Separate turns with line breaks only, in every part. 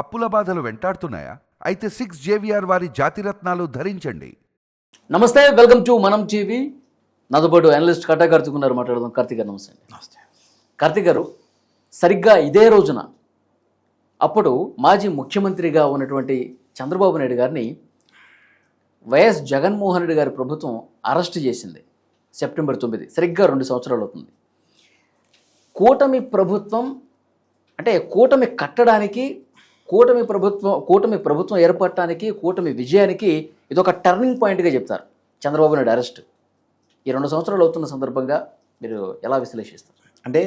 అప్పుల బాధలు వెంటాడుతున్నాయా? అయితే సిక్స్ జేవిఆర్ వారి జాతిరత్నాలు ధరించండి.
నమస్తే వెల్కమ్ టు మనం టీవీ. నాతో పాటు అనలిస్ట్ కట్టా కార్తిక్ ఉన్నారు మాట్లాడదాం. కార్తిక్ గారు నమస్తే.
నమస్తే.
కార్తిక్ గారు సరిగ్గా ఇదే రోజున అప్పుడు మాజీ ముఖ్యమంత్రిగా ఉన్నటువంటి చంద్రబాబు నాయుడు గారిని వైఎస్ జగన్మోహన్ రెడ్డి గారి ప్రభుత్వం అరెస్ట్ చేసింది సెప్టెంబర్ తొమ్మిది. సరిగ్గా రెండు సంవత్సరాలు అవుతుంది. కూటమి ప్రభుత్వం అంటే కూటమి కట్టడానికి కూటమి ప్రభుత్వం కూటమి ప్రభుత్వం ఏర్పడటానికి కూటమి విజయానికి ఇది ఒక టర్నింగ్ పాయింట్గా చెప్తారు. చంద్రబాబు నాయుడు అరెస్ట్ ఈ రెండు సంవత్సరాలు అవుతున్న సందర్భంగా మీరు ఎలా విశ్లేషిస్తారు?
అంటే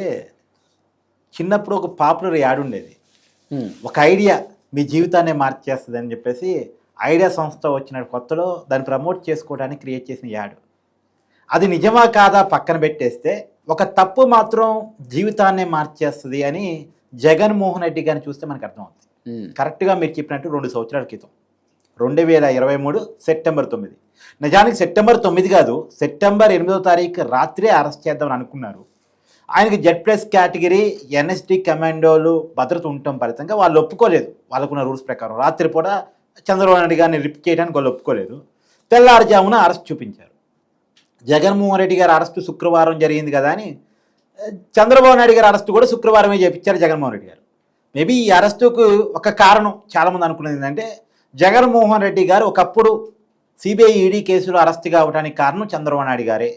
చిన్నప్పుడు ఒక పాపులర్ యాడ్ ఉండేది. ఒక ఐడియా మీ జీవితాన్ని మార్చేస్తుంది అని చెప్పేసి ఐడియా సంస్థ వచ్చిన కొత్తలో దాన్ని ప్రమోట్ చేసుకోవడానికి క్రియేట్ చేసిన యాడ్. అది నిజమా కాదా పక్కన పెట్టేస్తే ఒక తప్పు మాత్రం జీవితాన్నే మార్చేస్తుంది అని జగన్మోహన్ రెడ్డి గారిని చూస్తే మనకు అర్థమవుతుంది. కరెక్ట్గా మీరు చెప్పినట్టు రెండు సంవత్సరాల క్రితం. రెండు వేల ఇరవై మూడు సెప్టెంబర్ తొమ్మిది. నిజానికి సెప్టెంబర్ తొమ్మిది కాదు సెప్టెంబర్ ఎనిమిదో తారీఖు రాత్రే అరెస్ట్ చేద్దామని అనుకున్నారు. ఆయనకి జెడ్ ప్లస్ కేటగిరీ ఎన్ఎస్డి కమాండోలు భద్రత ఉండటం ఫలితంగా వాళ్ళు ఒప్పుకోలేదు. వాళ్ళకున్న రూల్స్ ప్రకారం. రాత్రి కూడా చంద్రబాబు నాయుడు గారిని రిప్ చేయడానికి వాళ్ళు ఒప్పుకోలేదు. తెల్లారుజామున అరెస్ట్ చూపించారు. జగన్మోహన్ రెడ్డి గారి అరెస్టు శుక్రవారం జరిగింది కదా అని చంద్రబాబు నాయుడు గారి అరెస్టు కూడా శుక్రవారమే చేపించారు జగన్మోహన్ రెడ్డి గారు. మేబీ ఈ అరెస్టుకు ఒక కారణం చాలామంది అనుకున్నది ఏంటంటే జగన్మోహన్ రెడ్డి గారు ఒకప్పుడు సిబిఐ ఈడీ కేసులో అరెస్టుగా అవడానికి కారణం చంద్రబాబు నాయుడు గారే.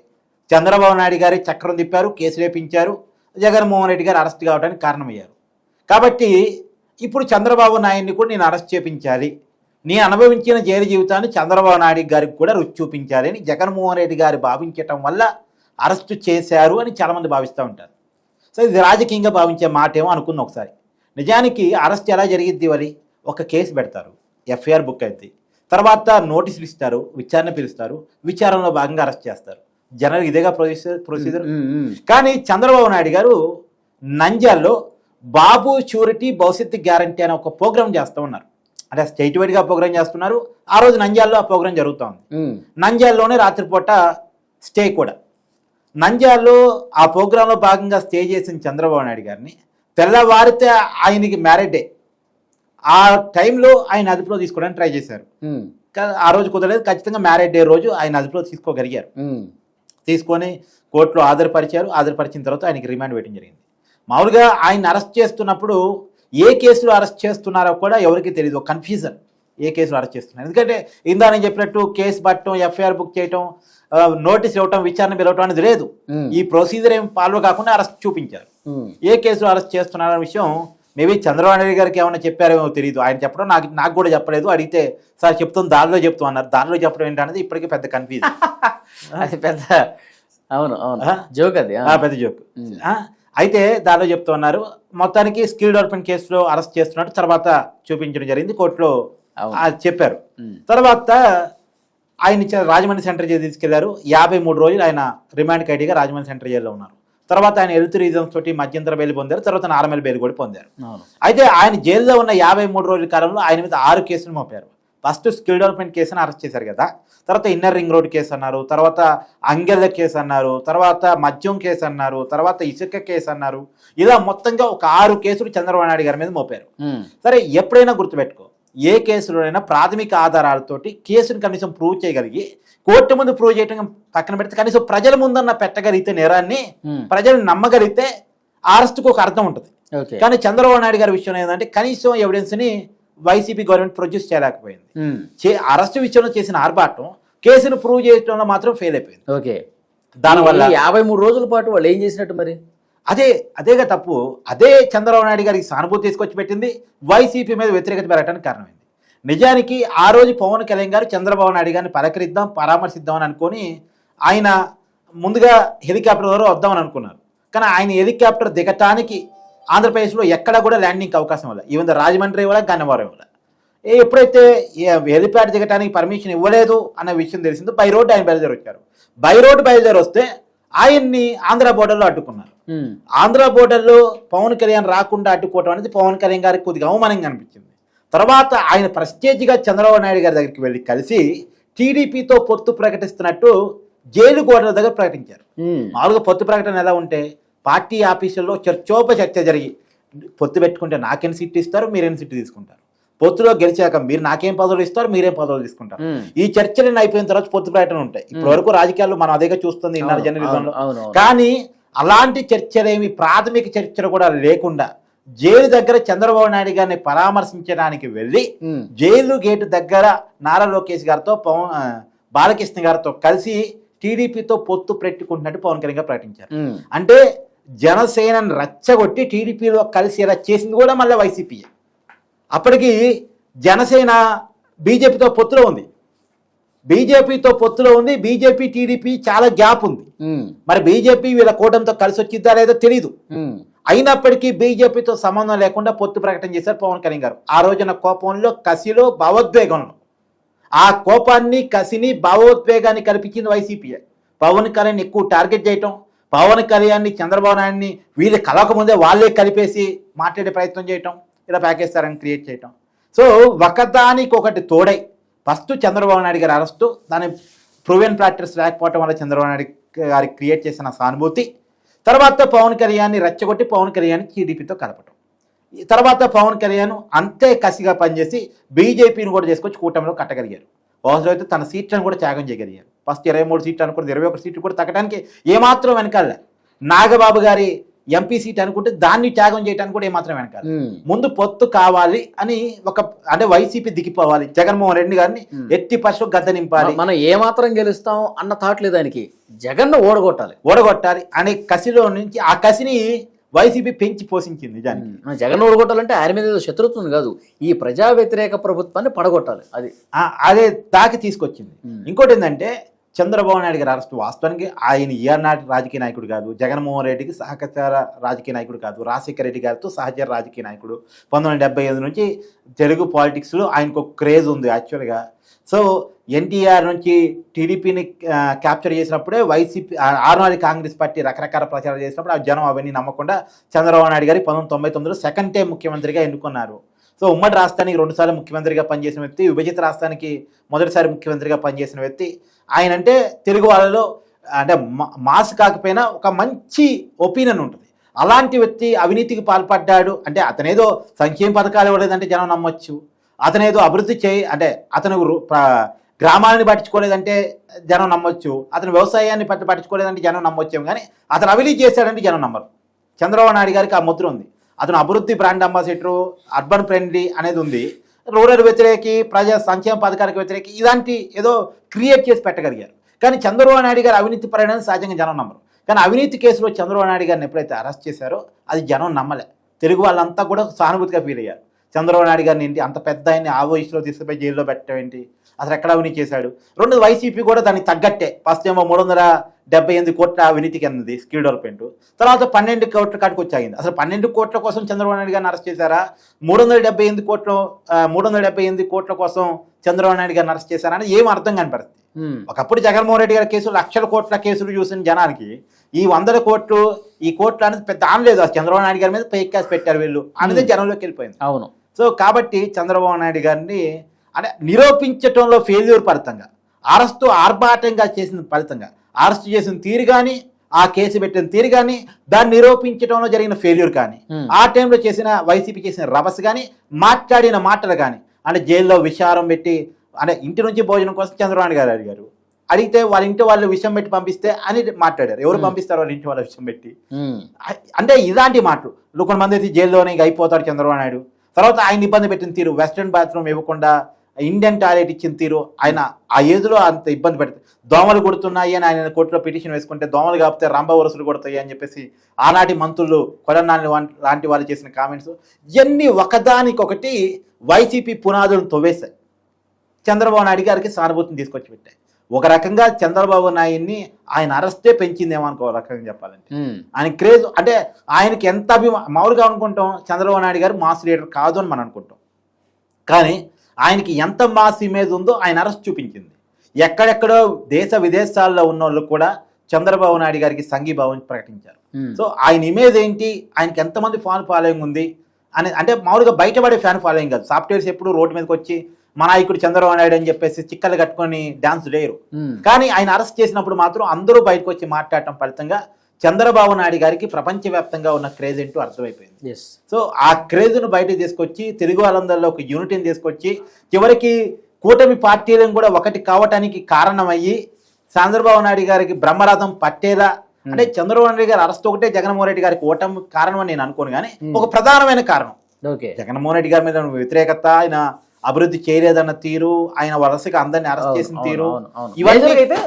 చంద్రబాబు నాయుడు గారే చక్రం తిప్పారు కేసు రేపించారు జగన్మోహన్ రెడ్డి గారు అరెస్ట్ కావడానికి కారణమయ్యారు. కాబట్టి ఇప్పుడు చంద్రబాబు నాయుడిని కూడా నేను అరెస్ట్ చేపించాలి. నీ అనుభవించిన జైలు జీవితాన్ని చంద్రబాబు నాయుడు గారికి కూడా రుచి చూపించాలి అని జగన్మోహన్ రెడ్డి గారు భావించటం వల్ల అరెస్టు చేశారు అని చాలామంది భావిస్తూ ఉంటారు. సో ఇది రాజకీయంగా భావించే మాట ఏమో అనుకుంది ఒకసారి. నిజానికి అరెస్ట్ ఎలా జరిగిద్ది మరి ఒక కేసు పెడతారు. ఎఫ్ఐఆర్ బుక్ అవుతుంది తర్వాత నోటీసులు ఇస్తారు విచారణ పిలుస్తారు విచారణలో భాగంగా అరెస్ట్ చేస్తారు. జనరల్ ఇదేగా ప్రొసీజర్ ప్రొసీజర్. కానీ చంద్రబాబు నాయుడు గారు నంద్యాల్లో బాబు షూరిటీ భవిష్యత్తు గ్యారంటీ అనే ఒక ప్రోగ్రామ్ చేస్తూ ఉన్నారు. అంటే స్టేట్ వైడ్గా ప్రోగ్రామ్ చేస్తున్నారు. ఆ రోజు నంద్యాల్లో ఆ ప్రోగ్రామ్ జరుగుతూ ఉంది.
హ్మ్.
నంద్యాలలోనే రాత్రిపూట స్టే కూడా. నంద్యాలలో ఆ ప్రోగ్రాంలో భాగంగా స్టే చేసిన చంద్రబాబు నాయుడు గారిని తెల్లవారితే ఆయనకి మ్యారేజ్ డే ఆ టైంలో ఆయన అదుపులో తీసుకోవడానికి ట్రై చేశారు. ఆ రోజు కుదరలేదు. ఖచ్చితంగా మ్యారేజ్ డే రోజు ఆయన అదుపులో తీసుకోగలిగారు. తీసుకొని కోర్టులో హాజరుపరిచారు. హాజరుపరిచిన తర్వాత ఆయనకి రిమాండ్ వేయడం జరిగింది. మామూలుగా ఆయన అరెస్ట్ చేస్తున్నప్పుడు ఏ కేసులో అరెస్ట్ చేస్తున్నారో కూడా ఎవరికి తెలియదు కన్ఫ్యూజన్ ఏ కేసులో అరెస్ట్ చేస్తున్నారు? ఎందుకంటే ఇందా నేను చెప్పినట్టు కేసు పట్టడం ఎఫ్ఐఆర్ బుక్ చేయటం నోటీస్ ఇవ్వటం విచారణ పిలవటం అనేది లేదు. ఈ ప్రొసీజర్ ఏం ఫాలో కాకుండా అరెస్ట్ చూపించారు. ఏ కేసులో అరెస్ట్ చేస్తున్నారనే విషయం మేబీ చంద్రబాబు నాయుడు గారికి ఏమైనా చెప్పారేమో తెలియదు ఆయన చెప్పడం నాకు నాకు కూడా చెప్పలేదు. అడిగితే సార్ చెప్తాం దానిలో చెప్తాం అన్నారు. దానిలో చెప్పడం ఏంటనేది ఇప్పటికీ పెద్ద కన్ఫ్యూజన్
అది పెద్ద అవును అవును? జోక్ అది
పెద్ద జోక్ అయితే దానిలో చెప్తూ ఉన్నారు. మొత్తానికి స్కిల్ డెవలప్మెంట్ కేసులో అరెస్ట్ చేస్తున్నట్టు తర్వాత చూపించడం జరిగింది. కోర్టులో ఆ, చెప్పారు. తర్వాత ఆయన ఇచ్చిన రాజమండ్రి సెంటర్ జైలు తీసుకెళ్ళారు. యాభై మూడు రోజులు ఆయన రిమాండ్ ఖైడీగా రాజమండ్రి సెంటర్ జైల్లో ఉన్నారు. తర్వాత ఆయన హెల్త్ రీజన్స్ తోటి మధ్యంతర బెయిల్ పొందారు. తర్వాత నార్మల్ బెయిల్ కూడా పొందారు. అయితే ఆయన జైల్లో ఉన్న యాభై మూడు రోజుల కాలంలో ఆయన మీద ఆరు కేసులు మోపారు. ఫస్ట్ స్కిల్ డెవలప్మెంట్ కేసుని అరెస్ట్ చేశారు కదా. తర్వాత ఇన్నర్ రింగ్ రోడ్ కేసు అన్నారు. తర్వాత అంగెల్ల కేసు అన్నారు. తర్వాత మద్యం కేసు అన్నారు. తర్వాత ఇసుక కేసు అన్నారు. ఇలా మొత్తంగా ఒక ఆరు కేసులు చంద్రబాబు నాయుడు గారి మీద మోపారు. సరే ఎప్పుడైనా గుర్తుపెట్టుకో. ఏ కేసులోనైనా ప్రాథమిక ఆధారాలతోటి కేసును కనీసం ప్రూవ్ చేయగలిగి కోర్టు ముందు ప్రూవ్ చేయడం పక్కన పెడితే కనీసం ప్రజల ముందన్న పెట్టగలిగితే నేరాన్ని
హ్మ్.
ప్రజలు నమ్మగలిగితే అరెస్ట్కు ఒక అర్థం ఉంటుంది. కానీ చంద్రబాబు నాయుడు గారి విషయం ఏంటంటే కనీసం ఎవిడెన్స్ని వైసీపీ గవర్నమెంట్ ప్రొడ్యూస్ చేయలేకపోయింది. చే అరెస్ట్ విషయంలో చేసిన ఆర్భాటం కేసును ప్రూవ్ చేయడంలో మాత్రం ఫెయిల్ అయిపోయింది.
ఓకే.
దానివల్ల
యాభై మూడు రోజుల పాటు వాళ్ళు ఏం చేసినట్టు మరి?
అదే అదేగా తప్పు. అదే చంద్రబాబు నాయుడు గారికి సానుభూతి తీసుకొచ్చి పెట్టింది. వైసీపీ మీద వ్యతిరేకత పెరగడానికి కారణమైంది. నిజానికి ఆ రోజు పవన్ కళ్యాణ్ గారు చంద్రబాబు నాయుడు గారిని పలకరిద్దాం పరామర్శిద్దాం అని అనుకొని ఆయన ముందుగా హెలికాప్టర్ ద్వారా వద్దామని అనుకున్నారు. కానీ ఆయన హెలికాప్టర్ దిగటానికి ఆంధ్రప్రదేశ్లో ఎక్కడా కూడా ల్యాండింగ్కి అవకాశం ఇవ్వాలి ఈవెన్ రాజమండ్రి ఇవ్వాలి గన్నవరం ఇవ్వాలి ఏ ఎప్పుడైతే హెలిప్యాడ్ దిగటానికి పర్మిషన్ ఇవ్వలేదు అన్న విషయం తెలిసిందో బై రోడ్ ఆయన బయలుదేరి వచ్చారు. బై రోడ్ బయలుదేరి వస్తే ఆయన్ని ఆంధ్ర బోర్డర్లో అడ్డుకున్నారు. ఆంధ్ర బోర్డర్లో పవన్ కళ్యాణ్ రాకుండా అడ్డుకోవటం అనేది పవన్ కళ్యాణ్ గారికి కొద్దిగా అవమానంగా అనిపించింది. తర్వాత ఆయన ప్రెస్టేజ్గా చంద్రబాబు నాయుడు గారి దగ్గరికి వెళ్ళి కలిసి టీడీపీతో పొత్తు ప్రకటిస్తున్నట్టు జైలు గోడల దగ్గర ప్రకటించారు. మామూలుగా పొత్తు ప్రకటన ఎలా ఉంటే పార్టీ ఆఫీసుల్లో చర్చోప చర్చ జరిగి పొత్తు పెట్టుకుంటే నాకెన్ని సీట్లు ఇస్తారు మీరెన్ని సీట్లు తీసుకుంటారు? పొత్తులో గెలిచాక మీరు నాకేం పదవులు ఇస్తారు మీరేం పదవులు తీసుకుంటారు. ఈ చర్చలు అయిపోయిన తర్వాత పొత్తు ప్రకటన ఉంటాయి. ఇప్పటి వరకు రాజకీయాల్లో మనం అదేగా చూస్తుంది
అవును,
జర్నలిజంలో. కానీ అలాంటి చర్చలేమి ప్రాథమిక చర్చలు కూడా లేకుండా జైలు దగ్గర చంద్రబాబు నాయుడు గారిని పరామర్శించడానికి వెళ్ళి. జైలు గేటు దగ్గర నారా లోకేష్ గారితో పవన్ బాలకృష్ణ గారితో కలిసి టీడీపీతో పొత్తు పెట్టుకుంటున్నట్టు పవన్ కళ్యాణ్ గారు ప్రకటించారు. అంటే జనసేనని రచ్చగొట్టి టీడీపీలో కలిసి ఇలా చేసింది కూడా మళ్ళీ వైసీపీ అప్పటికి జనసేన బీజేపీతో పొత్తులో ఉంది బీజేపీతో పొత్తులో ఉంది బీజేపీ టీడీపీ చాలా గ్యాప్ ఉంది. మరి బీజేపీ వీళ్ళ కూటమితో కలిసి వచ్చిద్దా లేదో తెలియదు
ఉమ్.
అయినప్పటికీ బీజేపీతో సంబంధం లేకుండా పొత్తు ప్రకటన చేశారు పవన్ కళ్యాణ్ గారు. ఆ రోజున కోపంలో కసిలో భావోద్వేగంలో. ఆ కోపాన్ని కసిని భావోద్వేగాన్ని కల్పించింది వైసీపీ. పవన్ కళ్యాణ్ ఎక్కువ టార్గెట్ చేయటం పవన్ కళ్యాణ్ని చంద్రబాబు నాయుడిని వీళ్ళు కలవకముందే వాళ్ళే కలిపేసి మాట్లాడే ప్రయత్నం చేయటం ఇలా ప్యాకేస్తారని క్రియేట్ చేయటం. సో ఒకదానికి ఒకటి తోడై ఫస్ట్ చంద్రబాబు నాయుడు గారి అరెస్టు దాని ప్రూవెన్ ప్రాక్టీస్ లేకపోవటం వల్ల చంద్రబాబు నాయుడు గారి క్రియేట్ చేసిన సానుభూతి తర్వాత పవన్ కళ్యాణ్ని రెచ్చగొట్టి పవన్ కళ్యాణ్ టీడీపీతో కలపటం. ఈ తర్వాత పవన్ కళ్యాణ్ అంతే కసిగా పనిచేసి బీజేపీని కూడా చేసుకొచ్చి కూటమిలో కట్టగలిగారు. అవసరం అయితే తన సీట్లను కూడా త్యాగం చేయగలిగారు. ఫస్ట్ ఇరవై మూడు సీట్లు అనుకుంటే ఇరవై ఒక సీట్లు కూడా తగ్గడానికి ఏమాత్రం వెనకాల నాగబాబు గారి ఎంపీ సీట్ అనుకుంటే దాన్ని త్యాగం చేయడానికి కూడా ఏమాత్రం వెనకాల. ముందు పొత్తు కావాలి అని ఒక అంటే వైసీపీ దిగిపోవాలి. జగన్మోహన్ రెడ్డి గారిని. ఎట్టి పశు గద్ద నింపాలి.
మనం ఏ మాత్రం గెలుస్తాం అన్న థాట్ లేదు ఆయనకి. జగన్ ఓడగొట్టాలి.
ఓడగొట్టాలి అనే కసిలో నుంచి ఆ కసిని వైసీపీ పెంచి పోషించింది నిజానికి.
మన జగన్ ఓడగొట్టాలంటే ఆయన మీద ఏదో శత్రుత్వం కాదు. ఈ ప్రజా వ్యతిరేక ప్రభుత్వాన్ని పడగొట్టాలి. అది
అదే దాకి తీసుకొచ్చింది. ఇంకోటి ఏంటంటే చంద్రబాబు నాయుడు గారి అరెస్ట్ వాస్తవానికి ఆయన ఈనాటి రాజకీయ నాయకుడు కాదు. జగన్మోహన్ రెడ్డికి సహకార రాజకీయ నాయకుడు కాదు. రాజశేఖర రెడ్డి గారితో సహచర రాజకీయ నాయకుడు. పంతొమ్మిది వందల డెబ్బై ఐదు నుంచి తెలుగు పాలిటిక్స్లో ఆయనకు ఒక క్రేజ్ ఉంది యాక్చువల్గా సో ఎన్టీఆర్ నుంచి టీడీపీని క్యాప్చర్ చేసినప్పుడే వైసీపీ ఆరునాడు కాంగ్రెస్ పార్టీ రకరకాల ప్రచారం చేసినప్పుడు ఆ జనం అవన్నీ నమ్మకుండా చంద్రబాబు నాయుడు గారి పంతొమ్మిది తొంభై తొమ్మిదిలో సెకండ్ టైం ముఖ్యమంత్రిగా ఎన్నుకున్నారు. సో ఉమ్మడి రాష్ట్రానికి రెండుసార్లు ముఖ్యమంత్రిగా పనిచేసిన వ్యక్తి విభజిత రాష్ట్రానికి మొదటిసారి ముఖ్యమంత్రిగా పనిచేసిన వ్యక్తి. ఆయన అంటే తెలుగు వాళ్ళలో అంటే మా- మాస్ కాకపోయినా ఒక మంచి ఒపీనియన్ ఉంటుంది. అలాంటి వ్యక్తి అవినీతికి పాల్పడ్డాడు అంటే అతనేదో సంక్షేమ పథకాలు ఇవ్వలేదంటే జనం నమ్మొచ్చు. అతనేదో అభివృద్ధి చేయి అంటే అతను గ్రామాలని పట్టించుకోలేదంటే జనం నమ్మొచ్చు. అతను వ్యవసాయాన్ని పట్టు పట్టించుకోలేదంటే జనం నమ్మొచ్చాము కానీ అతను అవినీతి చేశాడంటే జనం నమ్మరు. చంద్రబాబు నాయుడు గారికి ఆ ముద్ర ఉంది. అతను అభివృద్ధి బ్రాండ్ అంబాసిడర్ అర్బన్ ఫ్రెండ్లీ అనేది ఉంది. రూరల్ వ్యతిరేకి ప్రజా సంక్షేమ పథకాలకు వ్యతిరేకి ఇలాంటి ఏదో క్రియేట్ చేసి పెట్టగలిగారు. కానీ చంద్రబాబు నాయుడు గారు అవినీతి పడడానికి సహజంగా జనం నమ్మరు. కానీ అవినీతి కేసులో చంద్రబాబు నాయుడు గారిని ఎప్పుడైతే అరెస్ట్ చేశారో అది జనం నమ్మలే. తెలుగు వాళ్ళంతా కూడా సానుభూతిగా ఫీల్ అయ్యారు. చంద్రబాబు నాయుడు గారిని ఏంటి? అంత పెద్ద ఆయన్ని ఆ వయసులో తీసుకుపోయి జైల్లో పెట్టడం ఏంటి? అసలు ఎక్కడ అవినీతి చేశాడు? రెండు వైసీపీ కూడా దానికి తగ్గట్టే. ఫస్ట్ ఏమో మూడు వందల డెబ్బై ఎనిమిది కోట్ల అవినీతికి అన్నది స్కిల్ డెవలప్మెంట్. తర్వాత పన్నెండు కోట్ల కాడికి వచ్చాగింది. అసలు పన్నెండు కోట్ల కోసం చంద్రబాబు నాయుడు గారిని అరెస్ట్ చేశారా? మూడు వందల డెబ్బై ఎనిమిది కోట్ల మూడు వందల డెబ్బై ఎనిమిది కోట్ల కోసం చంద్రబాబు నాయుడు గారిని అరెస్ట్ చేశారా అని ఏం అర్థం కాని పరిస్థితి.
ఉమ్.
ఒకప్పుడు జగన్మోహన్ రెడ్డి గారి కేసులు లక్షల కోట్ల కేసులు చూసిన జనానికి ఈ వందల కోట్లు ఈ కోట్లు అనేది పెద్ద ఆనలేదు అసలు చంద్రబాబు నాయుడు గారి మీద పై క్యాస్ పెట్టారు వీళ్ళు. అనేది జనంలోకి వెళ్ళిపోయింది.
అవును.
సో కాబట్టి చంద్రబాబు నాయుడు గారిని అంటే నిరూపించటంలో ఫెయిల్యూర్ ఫలితంగా అరెస్టు ఆర్భాటంగా చేసిన ఫలితంగా అరెస్ట్ చేసిన తీరు కానీ ఆ కేసు పెట్టిన తీరు కానీ దాన్ని నిరూపించడంలో జరిగిన ఫెయిల్యూర్ కానీ
Hmm.
ఆ టైంలో చేసిన వైసీపీ చేసిన రభస కానీ మాట్లాడిన మాటలు కానీ అంటే జైల్లో విషారం పెట్టి అంటే ఇంటి నుంచి భోజనం కోసం చంద్రబాబు గారు అడిగారు అడిగితే వాళ్ళ ఇంటి వాళ్ళు విషయం పెట్టి పంపిస్తే అని మాట్లాడారు ఎవరు
Hmm.
పంపిస్తారు వాళ్ళ ఇంటి వాళ్ళ విషయం పెట్టి
ఉమ్.
అంటే ఇలాంటి మాటలు కొంతమంది అయితే జైల్లోనే ఇక అయిపోతాడు చంద్రబాబు నాయుడు తర్వాత ఆయన ఇబ్బంది పెట్టిన తీరు వెస్ట్రన్ బాత్రూమ్ ఇవ్వకుండా ఇండియన్ టాయిలెట్ ఇచ్చిన తీరు ఆయన ఆ ఏజ్లో అంత ఇబ్బంది పెడుతుంది దోమలు కొడుతున్నాయి అని ఆయన కోర్టులో పిటిషన్ వేసుకుంటే దోమలు కాకపోతే రంభ వరుసలు కొడతాయి అని చెప్పేసి ఆనాటి మంత్రులు కొలనాని లాంటి వాళ్ళు చేసిన కామెంట్స్ ఇవన్నీ ఒకదానికొకటి వైసీపీ పునాదులను తవ్వేశాయి. చంద్రబాబు నాయుడు గారికి సానుభూతిని తీసుకొచ్చి పెట్టాయి ఒక రకంగా చంద్రబాబు నాయుడిని ఆయన అరెస్టే పెంచిందేమో అనుకో రకంగా చెప్పాలంటే. ఆయన క్రేజ్ అంటే ఆయనకి ఎంత అభిమా మామూలుగా అనుకుంటాం చంద్రబాబు నాయుడు గారు మాస్ లీడర్ కాదు అని మనం అనుకుంటాం. కానీ ఆయనకి ఎంత మాస్ ఇమేజ్ ఉందో ఆయన అరెస్ట్ చూపించింది. ఎక్కడెక్కడో దేశ విదేశాల్లో ఉన్న వాళ్ళు కూడా చంద్రబాబు నాయుడు గారికి సంఘీభావం ప్రకటించారు.
ఉమ్.
సో ఆయన ఇమేజ్ ఏంటి? ఆయనకి ఎంతమంది ఫ్యాన్ ఫాలోయింగ్ ఉంది? అని అంటే మామూలుగా బయటపడే ఫ్యాన్ ఫాలోయింగ్ కాదు. సాఫ్ట్వేర్స్ ఎప్పుడు రోడ్డు మీదకి వచ్చి మా నాయకుడు చంద్రబాబు నాయుడు అని చెప్పేసి చిక్కలు కట్టుకొని డాన్స్ లేరు
ఉమ్.
కానీ ఆయన అరెస్ట్ చేసినప్పుడు మాత్రం అందరూ బయటకు వచ్చి మాట్లాడటం ఫలితంగా చంద్రబాబు నాయుడు గారికి ప్రపంచవ్యాప్తంగా ఉన్న క్రేజ్ ఏంటో అర్థమైపోయింది. సో ఆ క్రేజ్ను బయటకు తీసుకొచ్చి తెలుగు వాళ్ళందరిలో ఒక యూనిటీని తీసుకొచ్చి చివరికి కూటమి పార్టీలను కూడా ఒకటి కావటానికి కారణమయ్యి చంద్రబాబు నాయుడు గారికి బ్రహ్మరథం పట్టేలా అంటే చంద్రబాబు నాయుడు గారి అరెస్ట్ ఒకటే జగన్మోహన్ రెడ్డి గారికి ఓటమి కారణం అని నేను అనుకోను కానీ
Hmm.
ఒక ప్రధానమైన కారణం.
ఓకే.
జగన్మోహన్ రెడ్డి గారి మీద వ్యతిరేకత ఆయన అభివృద్ధి చేయలేదన్న తీరు ఆయన వలసగా అందరిని అరెస్ట్ చేసిన తీరు. ఇవన్నీ
అయితే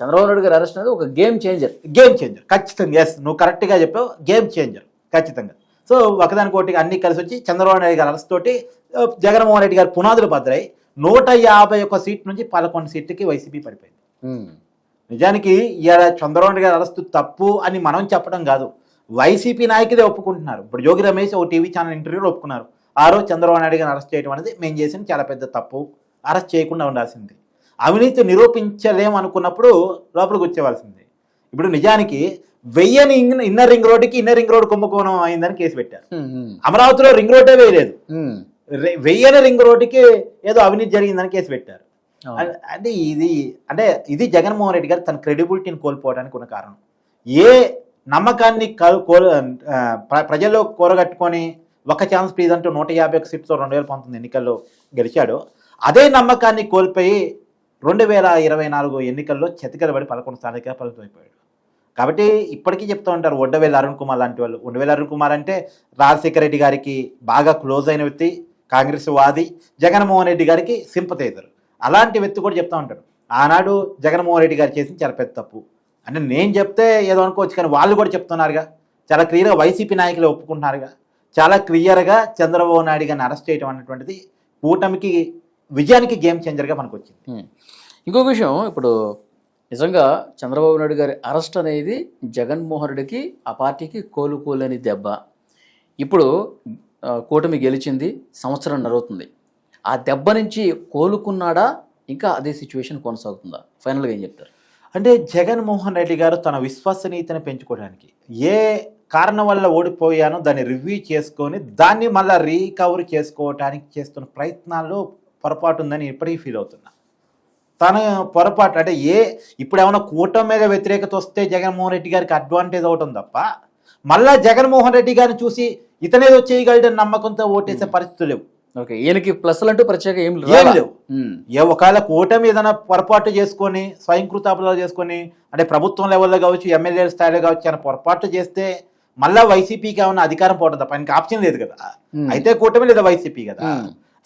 చంద్రబాబు నాయుడు గారు అరెస్ట్ అనేది ఒక గేమ్ చేంజర్
గేమ్ చేంజర్ ఖచ్చితంగా. ఎస్ నువ్వు కరెక్ట్గా చెప్పావు. గేమ్ చేంజర్ ఖచ్చితంగా. సో ఒకదానికోటి అన్ని కలిసి వచ్చి చంద్రబాబు నాయుడు గారి అరెస్ట్ తోటి జగన్మోహన్ రెడ్డి గారి పునాదులు భద్రై నూట యాభై ఒక్క సీట్ నుంచి పదకొండు సీట్లకి వైసీపీ పడిపోయింది. నిజానికి ఇవాళ చంద్రబాబు నాయుడు గారి అరెస్ట్ తప్పు అని మనం చెప్పడం కాదు. వైసీపీ నాయకులే ఒప్పుకుంటున్నారు. ఇప్పుడు జోగి రమేష్ ఒక టీవీ ఛానల్ ఇంటర్వ్యూలో ఒప్పుకున్నారు. ఆ రోజు చంద్రబాబు నాయుడు గారిని అరెస్ట్ చేయడం అనేది మేము చేసిన చాలా పెద్ద తప్పు. అరెస్ట్ చేయకుండా ఉండాల్సింది. అవినీతి నిరూపించలేము అనుకున్నప్పుడు లోపలికి వచ్చేవాల్సింది. ఇప్పుడు నిజానికి వెయ్యని ఇన్- ఇన్నర్ రింగ్ రోడ్డుకి ఇన్నర్ రింగ్ రోడ్ కుంభకోణం అయిందని కేసు పెట్టారు. అమరావతిలో రింగ్ రోడ్డే వేయలేదు. వెయ్యని రింగ్ రోడ్డుకి ఏదో అవినీతి జరిగిందని కేసు పెట్టారు. అంటే ఇది అంటే ఇది జగన్మోహన్ రెడ్డి గారు తన క్రెడిబిలిటీని కోల్పోవడానికి ఉన్న కారణం. ఏ నమ్మకాన్ని ప్రజల్లో కూరగట్టుకొని ఒక ఛాన్స్ ప్లీజ్ అంటూ నూట యాభై ఒక సీట్తో రెండు వేల పంతొమ్మిది ఎన్నికల్లో గెలిచాడు అదే నమ్మకాన్ని కోల్పోయి రెండు వేల ఇరవై నాలుగు ఎన్నికల్లో చతికలబడి పదకొండు స్థానిక ఫలితమైపోయాడు కాబట్టి ఇప్పటికీ చెప్తూ ఉంటారు ఒడ్డవేల అరుణ్ కుమార్ లాంటి వాళ్ళు. ఒడ్డవేల అరుణ్ కుమార్ అంటే రాజశేఖర రెడ్డి గారికి బాగా క్లోజ్ అయిన వ్యక్తి కాంగ్రెస్ వాది. జగన్మోహన్ రెడ్డి గారికి సింపతైజర్. అలాంటి వ్యక్తి కూడా చెప్తూ ఉంటాడు. ఆనాడు జగన్మోహన్ రెడ్డి గారు చేసిన చాలా పెద్ద తప్పు. అంటే నేను చెప్తే ఏదో అనుకోవచ్చు కానీ వాళ్ళు కూడా చెప్తున్నారుగా. చాలా క్లియర్గా వైసీపీ నాయకులు ఒప్పుకుంటున్నారుగా. చాలా క్లియర్గా చంద్రబాబు నాయుడు గారిని అరెస్ట్ చేయడం అనేటువంటిది కూటమికి విజయానికి గేమ్ చేంజర్గా మనకు వచ్చింది.
ఇంకొక విషయం ఇప్పుడు నిజంగా చంద్రబాబు నాయుడు గారి అరెస్ట్ అనేది జగన్మోహన్ రెడ్డికి ఆ పార్టీకి కోలుకోలేని దెబ్బ. ఇప్పుడు కూటమి గెలిచింది సంవత్సరం నరుగుతుంది ఆ దెబ్బ నుంచి కోలుకున్నాడా? ఇంకా అదే సిచ్యువేషన్ కొనసాగుతుందా? ఫైనల్గా ఏం చెప్తారు?
అంటే జగన్మోహన్ రెడ్డి గారు తన విశ్వసనీయతను పెంచుకోవడానికి ఏ కారణం వల్ల ఓడిపోయానో దాన్ని రివ్యూ చేసుకొని దాన్ని మళ్ళీ రీకవర్ చేసుకోవడానికి చేస్తున్న ప్రయత్నాల్లో పొరపాటు ఉందని ఇప్పటికీ ఫీల్ అవుతున్నా తన పొరపాటు అంటే ఏ ఇప్పుడు ఏమైనా కూటమి మీద వ్యతిరేకత వస్తే జగన్మోహన్ రెడ్డి గారికి అడ్వాంటేజ్ అవటం తప్ప మళ్ళా జగన్మోహన్ రెడ్డి గారిని చూసి ఇతనేదో చేయగలడని నమ్మకంతో ఓటేసే పరిస్థితులు లేవు
ఓకే ప్లస్లు అంటూ ప్రత్యేక ఏం?
లేవు. ఏ ఒకవేళ కూటమి ఏదైనా పొరపాటు చేసుకొని స్వయంకృతాపరాలు చేసుకొని అంటే ప్రభుత్వం లెవెల్లో కావచ్చు ఎమ్మెల్యే స్థాయిలో కావచ్చు అని పొరపాటు చేస్తే మళ్ళా వైసీపీకి ఏమైనా అధికారం పోవడం తప్ప ఆయనకి ఆప్షన్ లేదు కదా. అయితే కూటమి లేదా వైసీపీ కదా.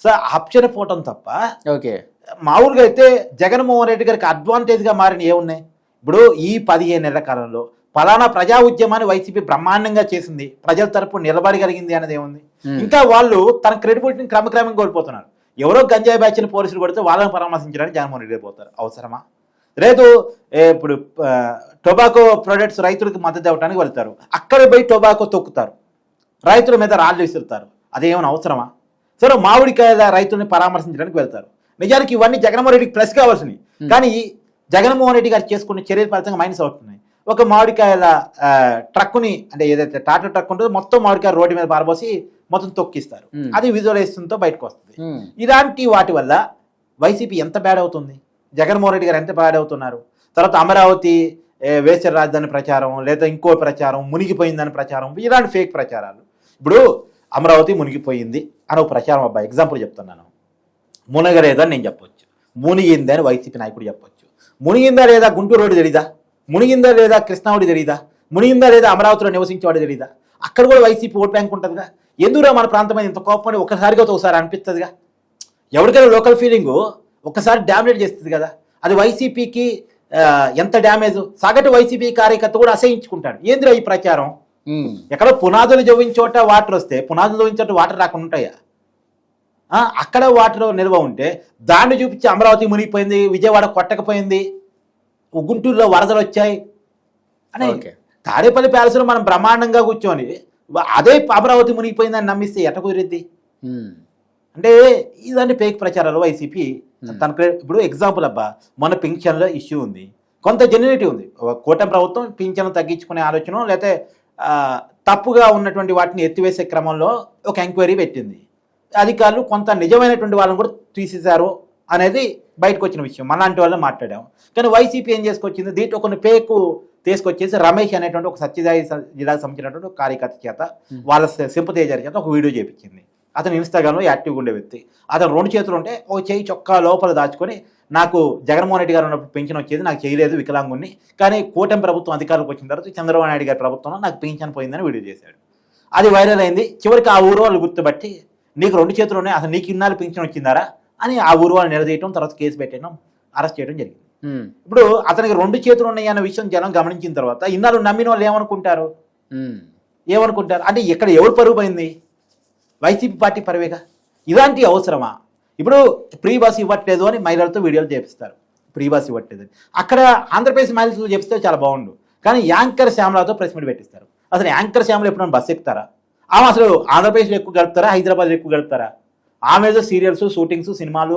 సో ఆప్షన్ పోవటం తప్ప
ఓకే.
మామూలుగా అయితే జగన్మోహన్ రెడ్డి గారికి అడ్వాంటేజ్గా మారిన ఏమున్నాయి ఇప్పుడు ఈ పదిహేను నెలల కాలంలో ఫలానా ప్రజా ఉద్యమాన్ని వైసీపీ బ్రహ్మాండంగా చేసింది. ప్రజల తరపు నిలబడగలిగింది అనేది ఏముంది. ఇంకా వాళ్ళు తన క్రెడిబిలిటీని క్రమక్రమంగా కోల్పోతున్నారు. ఎవరో గంజాయి బ్యాచ్ని పోలీసులు కొడితే వాళ్ళని పరామర్శించడానికి జగన్మోహన్ రెడ్డి పోతారు. అవసరమా? లేదు ఏ, ఇప్పుడు టొబాకో ప్రొడక్ట్స్ రైతులకు మద్దతు ఇవ్వడానికి వెళ్తారు. అక్కడ పోయి టొబాకో తొక్కుతారు. రైతుల మీద రాళ్ళు విసురుతారు. అదేమైనా అవసరమా? సరే మామిడికాయల రైతుల్ని పరామర్శించడానికి వెళ్తారు. నిజానికి ఇవన్నీ జగన్మోహన్ రెడ్డికి ప్లస్ కావాల్సినవి. కానీ జగన్మోహన్ రెడ్డి గారు చేసుకున్న చర్యల ఫలితంగా మైనస్ అవుతున్నాయి. ఒక మామిడికాయల ట్రక్కుని అంటే ఏదైతే టాటా ట్రక్ ఉంటుందో మొత్తం మామిడికాయ రోడ్డు మీద పారబోసి మొత్తం తొక్కిస్తారు. అది విజువలైజేషన్తో బయటకు వస్తుంది. ఇలాంటి వాటి వల్ల వైసీపీ ఎంత బ్యాడ్ అవుతుంది? జగన్మోహన్ రెడ్డి గారు ఎంత బ్యాడ్ అవుతున్నారు? తర్వాత అమరావతి వేసర రాజధాని ప్రచారం లేదా ఇంకో ప్రచారం మునిగిపోయిందని ప్రచారం ఇలాంటి ఫేక్ ప్రచారాలు. ఇప్పుడు అమరావతి మునిగిపోయింది అని ఒక ప్రచారం అబ్బాయి ఎగ్జాంపుల్ చెప్తున్నాను. మునగలేదని నేను చెప్పొచ్చు. మునిగింది అని వైసీపీ నాయకుడు చెప్పొచ్చు. మునిగిందా లేదా గుంటూరు రోడ్డు తెలీదా? మునిగిందా లేదా కృష్ణావుడి తెలీదా? మునిగిందా లేదా అమరావతిలో నివసించేవాడు తెలీదా? అక్కడ కూడా వైసీపీ ఓట్ బ్యాంక్ ఉంటుందిగా. ఎందుకురా మన ప్రాంతం మీద ఇంత కోపం అని ఒకసారిగా ఒకసారి అనిపిస్తుందిగా? ఎవరికైనా లోకల్ ఫీలింగ్ ఒక్కసారి డామినేట్ చేస్తుంది కదా. అది వైసీపీకి ఎంత డ్యామేజ్ సగటు వైసీపీ కార్యకర్త కూడా అసహించుకుంటాడు. ఏందిరా ఈ ప్రచారం? ఎక్కడో పునాదులు జోవించోట వాటర్ వస్తే పునాదులు జోవించోట వాటర్ రాకుండా ఉంటాయా? ఆ, అక్కడ వాటర్ నిల్వ ఉంటే దాన్ని చూపించి అమరావతి మునిగిపోయింది విజయవాడ కొట్టకపోయింది గుంటూరులో వరదలు వచ్చాయి. అని. తాడేపల్లి ప్యాలెస్లో మనం బ్రహ్మాండంగా కూర్చొని అదే అమరావతి మునిగిపోయిందని నమ్మిస్తే ఎట్ట కుదిరిద్ది. అంటే ఇదంటే ఫేక్ ప్రచారాలు వైసీపీ. తన క్రె- ఇప్పుడు ఎగ్జాంపుల్ అబ్బా మన పింఛన్లో ఇష్యూ ఉంది. కొంత జెన్యునిటీ ఉంది. కూటమి ప్రభుత్వం పింఛను తగ్గించుకునే ఆలోచన లేకపోతే తప్పుగా ఉన్నటువంటి వాటిని ఎత్తివేసే క్రమంలో ఒక ఎంక్వైరీ పెట్టింది. అధికారులు కొంత నిజమైనటువంటి వాళ్ళని కూడా తీసేశారు అనేది బయటకు వచ్చిన విషయం. మనలాంటి వాళ్ళు మాట్లాడాము కానీ వైసీపీ ఏం చేసుకొచ్చింది? దీంట్లో కొన్ని పేకు తీసుకొచ్చేసి రమేష్ అనేటువంటి ఒక సత్యదాయి జిల్లాకు సంబంధించినటువంటి కార్యకర్త చేత వాళ్ళ సింపతేజర్ చేత ఒక వీడియో చేపించింది. అతను ఇన్స్టాగ్రామ్లో యాక్టివ్గా ఉండే వ్యక్తి. అతను రెండు చేతులు ఉంటే ఒక చేయి చొక్కా లోపల దాచుకొని నాకు జగన్మోహన్ రెడ్డి గారు ఉన్నప్పుడు పెన్షన్ వచ్చేది నాకు చేయలేదు వికలాంగుని కానీ కూటమి ప్రభుత్వం అధికారంలోకి వచ్చిన తర్వాత చంద్రబాబు నాయుడు గారి ప్రభుత్వంలో నాకు పెన్షన్ పోయిందని వీడియో చేశాడు. అది వైరల్ అయింది. చివరికి ఆ ఊరు వాళ్ళు గుర్తుపట్టి నీకు రెండు చేతులు ఉన్నాయి అసలు నీకు ఇన్నాళ్ళు పెన్షన్ వచ్చిందారా అని ఆ ఊరు వాళ్ళు నిలదీయటం తర్వాత కేసు పెట్టడం అరెస్ట్ చేయడం జరిగింది. ఇప్పుడు అతనికి రెండు చేతులు ఉన్నాయి అన్న విషయం జనం గమనించిన తర్వాత ఇన్నాళ్ళు నమ్మిన వాళ్ళు ఏమనుకుంటారు? ఏమనుకుంటారు? అంటే ఇక్కడ ఎవరు పరువు పోయింది? వైసీపీ పార్టీ పరవేగా? ఇలాంటి అవసరమా? ఇప్పుడు ప్రీ బస్ ఇవ్వట్లేదు అని మహిళలతో వీడియోలు చేపిస్తారు. ప్రీ బస్ ఇవ్వట్లేదు అక్కడ ఆంధ్రప్రదేశ్ మహిళలతో చెప్తే చాలా బాగుండు. కానీ యాంకర్ శ్యామలతో ప్రెస్ మీట్ పెట్టిస్తారు. అసలు యాంకర్ శ్యామలు ఎప్పుడైనా బస్సు ఎక్కుతారా? ఆమె అసలు ఆంధ్రప్రదేశ్లో ఎక్కువ గడుపుతారా? హైదరాబాద్లో ఎక్కువ గడుపుతారా? ఆమె సీరియల్స్ షూటింగ్స్ సినిమాలు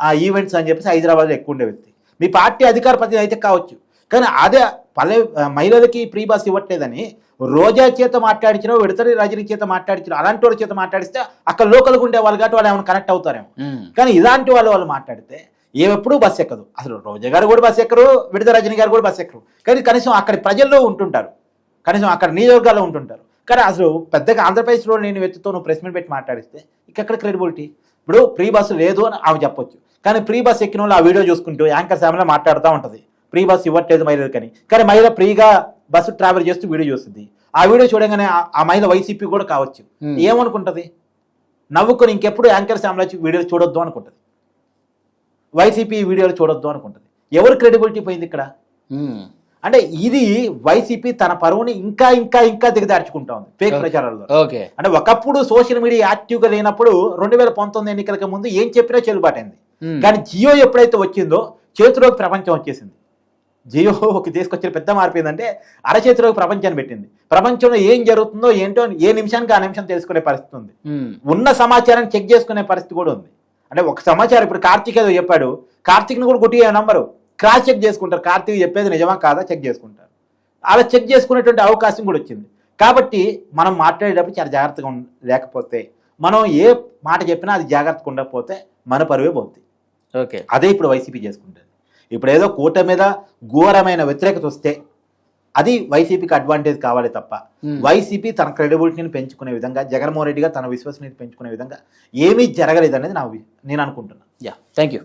ఆ ఈవెంట్స్ అని చెప్పేసి హైదరాబాద్లో ఎక్కువ ఉండే వ్యక్తి. మీ పార్టీ అధికార ప్రతినిధి అయితే కావచ్చు. కానీ అదే పల్లె మహిళలకి ఫ్రీ బస్ ఇవ్వట్లేదని రోజా చేత మాట్లాడించిన విడతరి రజనీ చేత మాట్లాడించిన అలాంటి వాళ్ళ చేత మాట్లాడిస్తే అక్కడ లోకల్గా ఉండే వాళ్ళు కాబట్టి వాళ్ళు ఏమైనా కనెక్ట్ అవుతారేమో. కానీ ఇలాంటి వాళ్ళు వాళ్ళు మాట్లాడితే ఏమెప్పుడు బస్ ఎక్కదు. అసలు రోజా గారు కూడా బస్ ఎక్కరు విడత రజనీ గారు కూడా బస్ ఎక్కరు. కానీ కనీసం అక్కడి ప్రజల్లో ఉంటుంటారు. కనీసం అక్కడ నియోజకవర్గాల్లో ఉంటుంటారు. కానీ అసలు పెద్దగా ఆంధ్రప్రదేశ్లో నేను వ్యక్తితో నువ్వు ప్రెస్ మీట్ పెట్టి మాట్లాడిస్తే ఇక్కడ క్రెడిబిలిటీ? ఇప్పుడు ఫ్రీ బస్సు లేదు అని ఆమె చెప్పొచ్చు. కానీ ఫ్రీ బస్ ఎక్కిన వాళ్ళు ఆ వీడియో చూసుకుంటూ యాంకర్ శామలో మాట్లాడుతూ ఉంటుంది. ఫ్రీ బస్ ఇవ్వట్లేదు మహిళలకని కానీ మహిళ ఫ్రీగా బస్సు ట్రావెల్ చేస్తూ వీడియో చూస్తుంది. ఆ వీడియో చూడగానే ఆ- మహిళ వైసీపీ కూడా కావచ్చు. ఏమనుకుంటది? నవ్వుకొని ఇంకెప్పుడు యాంకర్ శామల వీడియోలు చూడొద్దు అనుకుంటుంది. వైసీపీ వీడియోలు చూడొద్దు అనుకుంటుంది. ఎవరు క్రెడిబిలిటీ పోయింది ఇక్కడ? అంటే ఇది వైసీపీ తన పరువుని ఇంకా ఇంకా ఇంకా దిగదార్చుకుంటా ఉంది ఫేక్. ప్రచారాల్లో.
ఓకే.
అంటే ఒకప్పుడు సోషల్ మీడియా యాక్టివ్గా లేనప్పుడు రెండు వేల పంతొమ్మిది ఎన్నికలకు ముందు ఏం చెప్పినా చెల్లుబాటైంది. కానీ జియో ఎప్పుడైతే వచ్చిందో చేతిలోకి ప్రపంచం వచ్చేసింది. జియో ఒక తీసుకొచ్చిన పెద్ద మార్పు ఏంటంటే అరచేతిలోకి ప్రపంచాన్ని పెట్టింది. ప్రపంచంలో ఏం జరుగుతుందో ఏంటో ఏ నిమిషానికి ఆ నిమిషం తెలుసుకునే పరిస్థితి ఉంది. ఉన్న సమాచారాన్ని చెక్ చేసుకునే పరిస్థితి కూడా ఉంది. అంటే ఒక సమాచారం ఇప్పుడు కార్తీక్ ఏదో చెప్పాడు కార్తీక్ని కూడా కొట్టి నంబరు? క్రాస్ చెక్ చేసుకుంటారు. కార్తీక్ చెప్పేది నిజమా కాదా? చెక్ చేసుకుంటారు. అలా చెక్ చేసుకునేటువంటి అవకాశం కూడా వచ్చింది. కాబట్టి మనం మాట్లాడేటప్పుడు చాలా జాగ్రత్తగా లేకపోతే మనం ఏ మాట చెప్పినా అది జాగ్రత్తగా ఉండకపోతే మన పరువే పోతుంది
ఓకే.
అదే ఇప్పుడు వైసీపీ చేసుకుంటుంది. ఇప్పుడు ఏదో కూట మీద ఘోరమైన వ్యతిరేకత వస్తే అది వైసీపీకి అడ్వాంటేజ్ కావాలి తప్ప. వైసీపీ తన క్రెడిబిలిటీని పెంచుకునే విధంగా జగన్మోహన్ రెడ్డి గారు తన విశ్వసనీయత పెంచుకునే విధంగా ఏమీ జరగలేదు అనేది నా నేను అనుకుంటున్నాను
యా థ్యాంక్ యూ